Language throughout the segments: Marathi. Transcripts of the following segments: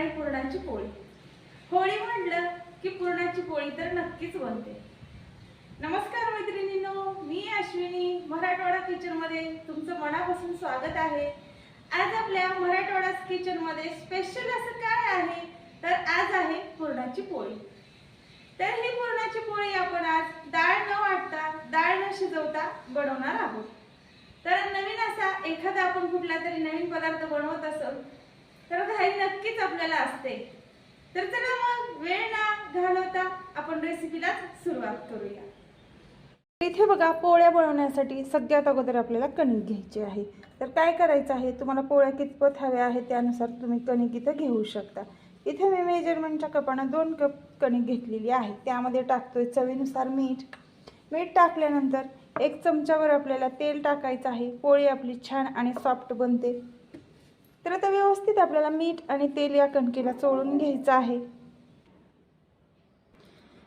आणि पुरणाची पोळी. होळी म्हटलं की पुरणाची पोळी तर नक्कीच बनते. नमस्कार मैत्रिणींनो मी अश्विनी मराठवाडा किचनमध्ये तुमचं मनापासून स्वागत आहे. आज आपल्या मराठवाडा किचनमध्ये स्पेशल असं काय आहे? तर आज आहे पुरणाची पोळी. तर ही पुरणाची पोळी आपण आज डाळ न वाटता डाळ न शिजवता बनवणार आहोत. तर नवीन असा एखादा आपण कुठला तरी नवीन पदार्थ बनवत असेल तर घाई नक्कीच आपल्याला असते. तर चला मग वेळ ना घालवता आपण रेसिपीला सुरुवात करूया. इथे बघा पोळ्या बनवण्यासाठी सगळ्यात अगोदर आपल्याला कणिक घ्यायची आहे. तर काय करायचं आहे? तुम्हाला पोळ्या कितपत हव्या आहेत त्यानुसार तुम्ही कणिक इथं घेऊ शकता. इथे मी मेजरमेंटच्या कपानं दोन कप कणिक घेतलेली आहे. त्यामध्ये टाकतोय चवीनुसार मीठ. मीठ टाकल्यानंतर एक चमच्यावर आपल्याला तेल टाकायचं आहे. पोळी आपली छान आणि सॉफ्ट बनते. तर आता व्यवस्थित आपल्याला मीठ आणि तेल या कणकेला चोळून घ्यायचं आहे.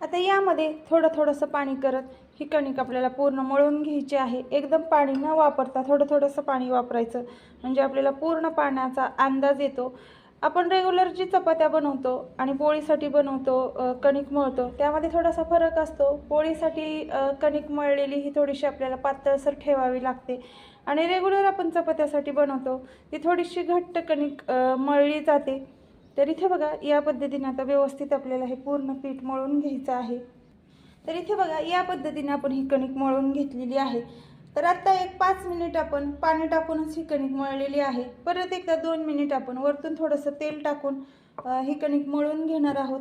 आता यामध्ये थोडं थोडंसं पाणी करत ही कणिक आपल्याला पूर्ण मळून घ्यायची आहे. एकदम पाणी न वापरता थोडं थोडंसं पाणी वापरायचं. म्हणजे आपल्याला पूर्ण पाण्याचा अंदाज येतो. आपण रेग्युलर जी चपात्या बनवतो आणि पोळीसाठी बनवतो कणिक मळतो त्यामध्ये थोडासा फरक असतो. पोळीसाठी कणिक मळलेली ही थोडीशी आपल्याला पातळसर ठेवावी लागते. आणि रेग्युलर आपण चपात्यासाठी बनवतो ती थोडीशी घट्ट कणिक मळली जाते. तर इथे बघा या पद्धतीने आता व्यवस्थित आपल्याला हे पूर्ण पीठ मळून घ्यायचं आहे. तर इथे बघा या पद्धतीने आपण ही कणिक मळून घेतलेली आहे. तर आत्ता एक पाच मिनिट आपण पाणी टाकूनच ही कणिक मळलेली आहे. परत एकदा दोन मिनिट आपण वरतून थोडंसं तेल टाकून ही कणिक मळून घेणार आहोत.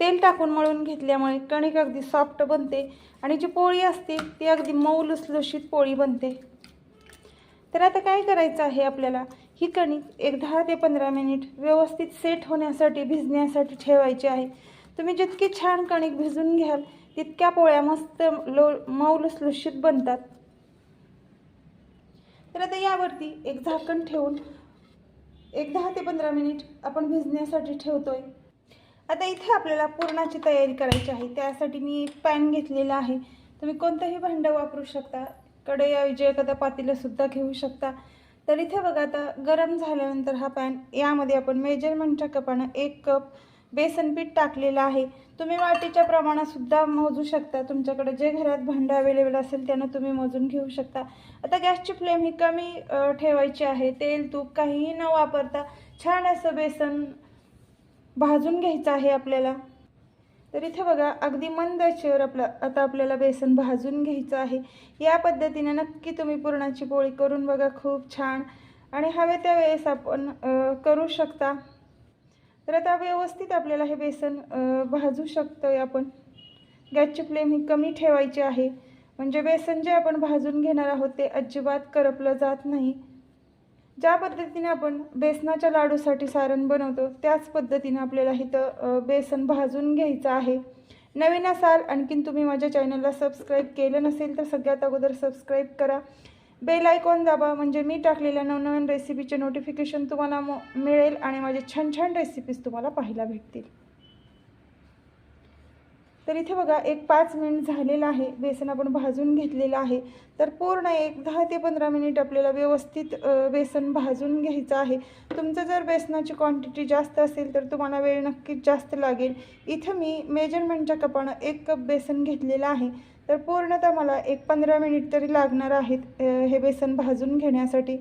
तेल टाकून मळून घेतल्यामुळे कणिक अगदी सॉफ्ट बनते आणि जी पोळी असते ती अगदी मऊ लुसलुशीत पोळी बनते. तर आता काय करायचं आहे आपल्याला? ही कणिक एक दहा ते पंधरा मिनिट व्यवस्थित सेट होण्यासाठी भिजण्यासाठी ठेवायची आहे. तुम्ही जितकी छान कणिक भिजून घ्याल तितक्या पोळ्या मस्त लो मऊ लुसलुशीत बनतात. तर आता यावरती एक झाकण ठेवून एक दहा ते पंधरा मिनिट आपण भिजण्यासाठी ठेवतोय. आता इथे आपल्याला पुरणाची तयारी करायची आहे. त्यासाठी मी एक पॅन घेतलेला आहे. तुम्ही कोणतंही भांडं वापरू शकता. कढईऐवजी एखादा पातेलंसुद्धा घेऊ शकता. तर इथे बघा आता गरम झाल्यानंतर हा पॅन यामध्ये आपण मेजरमेंटच्या कपानं एक कप बेसन पीठ टाकलेलं आहे. तुम्ही वाटीच्या प्रमाणातसुद्धा मोजू शकता. तुमच्याकडे जे घरात भांडं अवेलेबल असेल त्यानं तुम्ही मोजून घेऊ शकता. आता गॅसची फ्लेम ही कमी ठेवायची आहे. तेल तूप काहीही न वापरता छान असं बेसन भाजून घ्यायचं आहे आपल्याला. तर इथे बघा अगदी मंद आचेवर आपलं आता आपल्याला बेसन भाजून घ्यायचं आहे. या पद्धतीने नक्की तुम्ही पुरणाची पोळी करून बघा. खूप छान. आणि हवे त्या वेळेस आपण करू शकता. तर आता व्यवस्थित आपल्याला हे बेसन भाजू शकतो आहे आपण. गॅसची फ्लेम ही कमी ठेवायची आहे. म्हणजे बेसन जे आपण भाजून घेणार आहोत ते अजिबात करपलं जात नाही. ज्या पद्धतीने आपण बेसनाच्या लाडूसाठी सारण बनवतो त्याच पद्धतीने आपल्याला इथं बेसन भाजून घ्यायचं आहे. नवीन असाल आणखीन तुम्ही माझ्या चॅनलला सबस्क्राईब केलं नसेल तर सगळ्यात अगोदर सबस्क्राईब करा. बेल आयकॉन दाबा म्हणजे मी टाकलेल्या नवनवीन रेसिपीचे नोटिफिकेशन तुम्हाला मिळेल आणि माझे छान छान रेसिपीज तुम्हाला पाहायला भेटतील. तर इथे बघा एक पाच मिनिट झालेलं आहे. बेसन आपण भाजून घेतलेलं आहे. तर पूर्ण एक दहा ते पंधरा मिनिट आपल्याला व्यवस्थित बेसन भाजून घ्यायचं आहे. तुमचं जर बेसनाची क्वांटिटी जास्त असेल तर तुम्हाला वेळ नक्कीच जास्त लागेल. इथं मी मेजरमेंटच्या कपानं एक कप बेसन घेतलेलं आहे. तर पूर्णतः मला एक पंधरा मिनिट तरी लागणार आहेत हे बेसन भाजून घेण्यासाठी.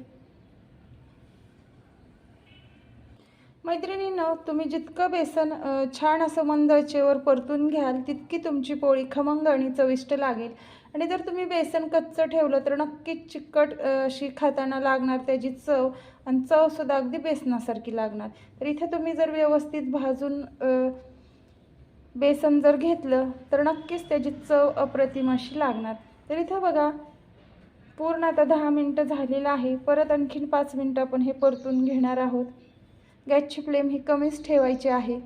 मैत्रिणीनं तुम्ही जितकं बेसन छान असं मंद आचेवर परतून घ्याल तितकी तुमची पोळी खमंग आणि चविष्ट लागेल. आणि जर तुम्ही बेसन कच्चं ठेवलं तर नक्कीच चिकट अशी खाताना लागणार त्याची चव आणि चवसुद्धा अगदी बेसनासारखी लागणार. तर इथे तुम्ही जर व्यवस्थित भाजून बेसन जर घेतलं तर नक्कीच त्याची चव अप्रतिम अशी लागणार. तर इथं बघा पूर्ण आता दहा मिनटं झालेलं आहे. परत आणखीन पाच मिनटं आपण हे परतून घेणार आहोत. गॅसची फ्लेम ही कमीच ठेवायची आहे.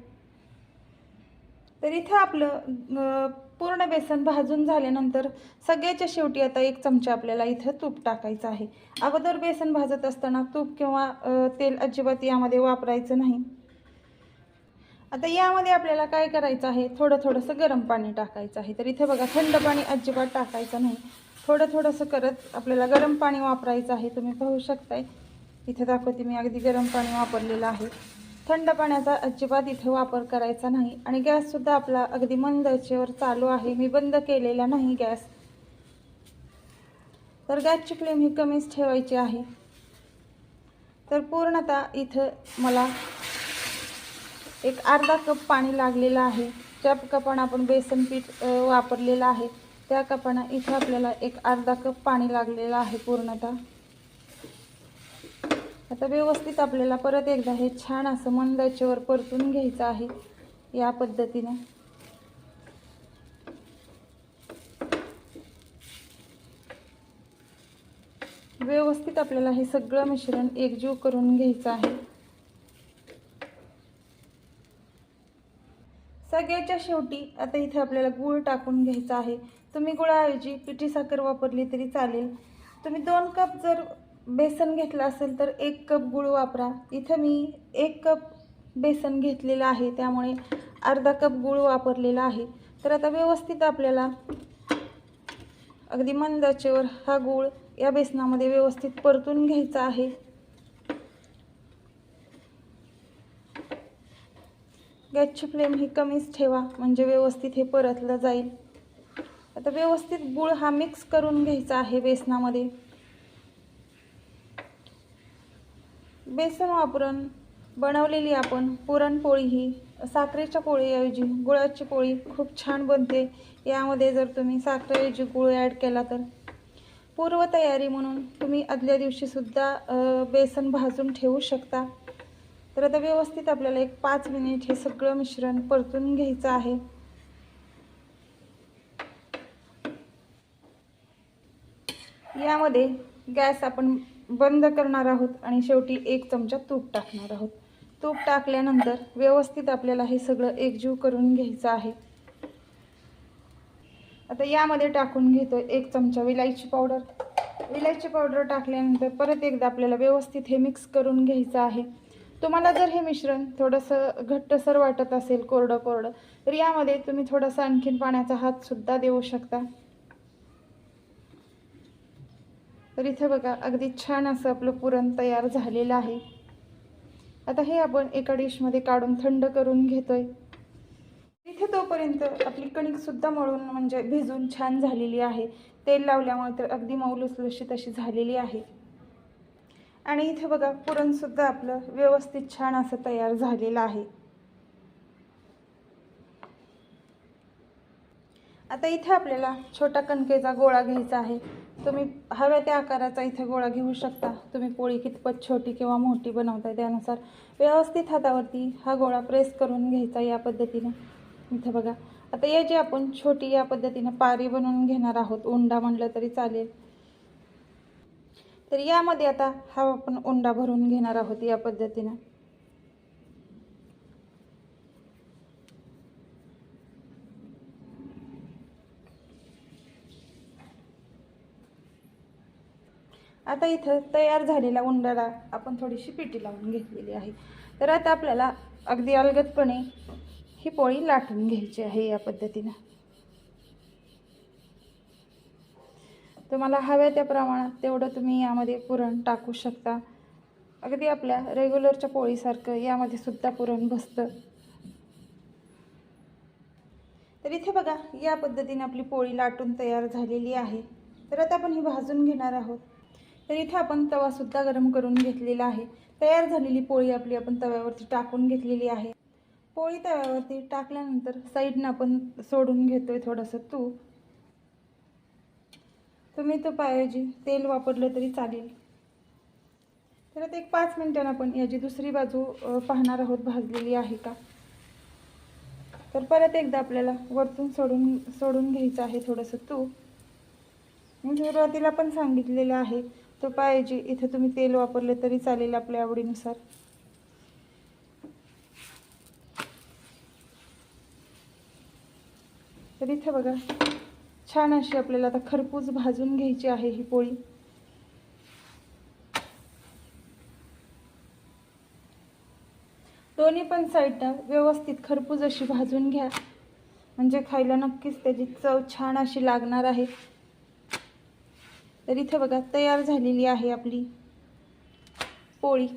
तर इथं आपलं पूर्ण बेसन भाजून झाल्यानंतर सगळ्याच्या शेवटी आता एक चमचा आपल्याला इथं तूप टाकायचं आहे. अगोदर बेसन भाजत असताना तूप किंवा तेल अजिबात यामध्ये वापरायचं नाही. आता यामध्ये आपल्याला काय करायचं आहे? थोडं थोडंसं गरम पाणी टाकायचं आहे. तर इथे बघा थंड पाणी अजिबात टाकायचं नाही. थोडं थोडंसं करत आपल्याला गरम पाणी वापरायचं आहे. तुम्ही पाहू शकताय. इथे दाखवते मी अगदी गरम पाणी वापरलेलं आहे. थंड पाण्याचा अजिबात इथे वापर करायचा नाही आणि गॅससुद्धा आपला अगदी मंद आचेवर चालू आहे. मी बंद केलेला नाही गॅस. तर गॅसची फ्लेम ही कमीच ठेवायची आहे. तर पूर्णतः इथं मला एक अर्धा कप पाणी लागलेलं आहे. ज्या कपानं आपण बेसन पीठ वापरलेलं आहे त्या कपानं इथं आपल्याला एक अर्धा कप पाणी लागलेलं आहे पूर्णतः. आता व्यवस्थित आपल्याला परत एकदा हे छान असं मंद आचेवर परतून घ्यायचं आहे या पद्धतीने. व्यवस्थित आपल्याला हे सगळं मिश्रण एकजीव करून घ्यायचं आहे. सगळ्याच्या शेवटी आता इथे आपल्याला गूळ टाकून घ्यायचा आहे. तुम्ही गुळाऐवजी पिठी साखर वापरली तरी चालेल. तुम्ही दोन कप जर बेसन घेतलं असेल तर एक कप गूळ वापरा. इथं मी एक कप बेसन घेतलेलं आहे त्यामुळे अर्धा कप गूळ वापरलेला आहे. तर आता व्यवस्थित आपल्याला अगदी मंदाचेवर हा गूळ या बेसनामध्ये व्यवस्थित परतून घ्यायचा आहे. गॅसची फ्लेम ही कमीच ठेवा म्हणजे व्यवस्थित हे परतलं जाईल. आता व्यवस्थित गूळ हा मिक्स करून घ्यायचा आहे बेसनामध्ये. बेसन वापरून बनवलेली आपण पुरणपोळी ही साखरेच्या पोळीऐवजी गुळाची पोळी खूप छान बनते. यामध्ये जर तुम्ही साखरेऐवजी गुळ ॲड केला तर. पूर्वतयारी म्हणून तुम्ही आदल्या दिवशीसुद्धा बेसन भाजून ठेवू शकता. तर आता व्यवस्थित आपल्याला एक पाच मिनिट हे सगळं मिश्रण परतून घ्यायचं आहे. यामध्ये गॅस आपण बंद करणार आहोत आणि शेवटी एक चमचा तूप टाकणार आहोत. तूप टाकल्यानंतर व्यवस्थित आपल्याला हे सगळं एकजीव करून घ्यायचं आहे. आता यामध्ये टाकून घेतो एक चमचा विलायची पावडर. विलायची पावडर टाकल्यानंतर परत एकदा आपल्याला व्यवस्थित हे मिक्स करून घ्यायचं आहे. तुम्हाला जर हे मिश्रण थोडंसं घट्टसर वाटत असेल कोरडं कोरडं तर यामध्ये तुम्ही थोडासा आणखीन पाण्याचा हातसुद्धा देऊ शकता. तर इथे बघा अगदी छान असं आपलं पुरण तयार झालेलं आहे. आता हे आपण एका डिशमध्ये काढून थंड करून घेतोय. इथे तोपर्यंत आपली कणिकसुद्धा मळून म्हणजे भिजून छान झालेली आहे. तेल लावल्यामुळे तर अगदी मऊ लुसलुशीत अशी झालेली आहे. आणि इथे बघा पुरणसुद्धा आपलं व्यवस्थित छान असं तयार झालेलं आहे. आता इथे आपल्याला छोटा कणकेचा गोळा घ्यायचा आहे. तुम्ही हव्या त्या आकाराचा इथे गोळा घेऊ शकता. तुम्ही पोळी कितपत छोटी किंवा मोठी बनवताय त्यानुसार व्यवस्थित हातावरती हा गोळा प्रेस करून घ्यायचा या पद्धतीने. इथं बघा. आता याची आपण छोटी या पद्धतीने पारी बनवून घेणार आहोत उंडा म्हणलं तरी चालेल. तर यामध्ये आता हा आपण उंडा भरून घेणार आहोत या पद्धतीनं. आता इथं तयार झालेल्या उंडाला आपण थोडीशी पिटी लावून घेतलेली आहे. तर आता आपल्याला अगदी अलगदपणे ही पोळी लाटून घ्यायची आहे या पद्धतीनं. तुम्हाला हव्या त्या प्रमाणात तेवढं तुम्ही यामध्ये पुरण टाकू शकता. अगदी आपल्या रेग्युलरच्या पोळीसारखं यामध्ये सुद्धा पुरण बसतं. तर इथे बघा या पद्धतीने आपली पोळी लाटून तयार झालेली आहे. तर आता आपण ही भाजून घेणार आहोत. तर इथे आपण तवासुद्धा गरम करून घेतलेला आहे. तयार झालेली पोळी आपली आपण तव्यावरती टाकून घेतलेली आहे. पोळी तव्यावरती टाकल्यानंतर साईडनं आपण सोडून घेतोय थोडंसं तूप. तुम्ही तुपाऐवजी तेल वापरलं तरी चालेल. तर आता एक पाच मिनटानं आपण याची दुसरी बाजू पाहणार आहोत भाजलेली आहे का? तर परत एकदा आपल्याला वरतून सोडून सोडून घ्यायचं आहे थोडंसं तूप. मी सुरुवातीला पण सांगितलेलं आहे तुपाऐवजी इथे तुम्ही तेल वापरले तरी चालेल आपल्या आवडीनुसार. तर इथे बघा छान अशी आपल्याला आता खरपूस भाजून घ्यायची आहे ही पोळी. दोन्ही पण साईडनं व्यवस्थित खरपूस अशी भाजून घ्या. म्हणजे खायला नक्कीच त्याची चव छान अशी लागणार आहे. तर इथे बघा तयार झालेली आहे आपली पोळी.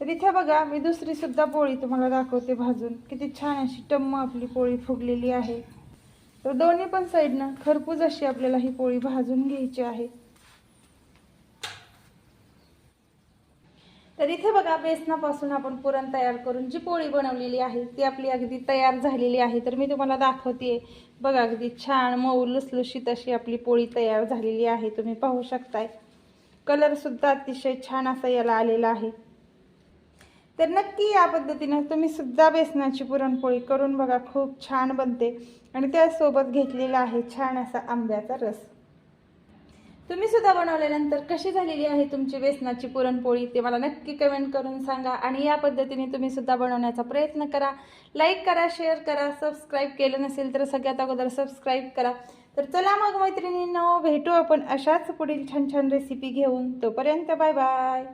तर इथे बघा मी दुसरीसुद्धा पोळी तुम्हाला दाखवते भाजून. किती छान अशी टम्म आपली पोळी फुगलेली आहे. तर दोन्ही पण साईडनं खरपूज अशी आपल्याला ही पोळी भाजून घ्यायची आहे. तर इथे बघा बेसनापासून आपण पुरण तयार करून जी पोळी बनवलेली आहे ती आपली अगदी तयार झालेली आहे. तर मी तुम्हाला दाखवते बघा अगदी छान मऊ लुसलुशीत अशी आपली पोळी तयार झालेली आहे. तुम्ही पाहू शकताय. कलरसुद्धा अतिशय छान असा याला आलेला आहे. तर नक्की या पद्धतीनं तुम्ही सुद्धा बेसनाची पुरणपोळी करून बघा खूप छान बनते. आणि त्यासोबत घेतलेला आहे छान असा आंब्याचा रस. तुम्ही सुद्धा बनवल्यानंतर कशी झालेली आहे तुमची बेसनाची पुरणपोळी ते मला नक्की कमेंट करून सांगा. आणि या पद्धतीने तुम्ही सुद्धा बनवण्याचा प्रयत्न करा. लाईक करा शेअर करा सबस्क्राईब केलं नसेल तर सगळ्यात अगोदर सबस्क्राईब करा. तर चला मग मैत्रिणींनो भेटू आपण अशाच पुढील छान छान रेसिपी घेऊन. तोपर्यंत बाय बाय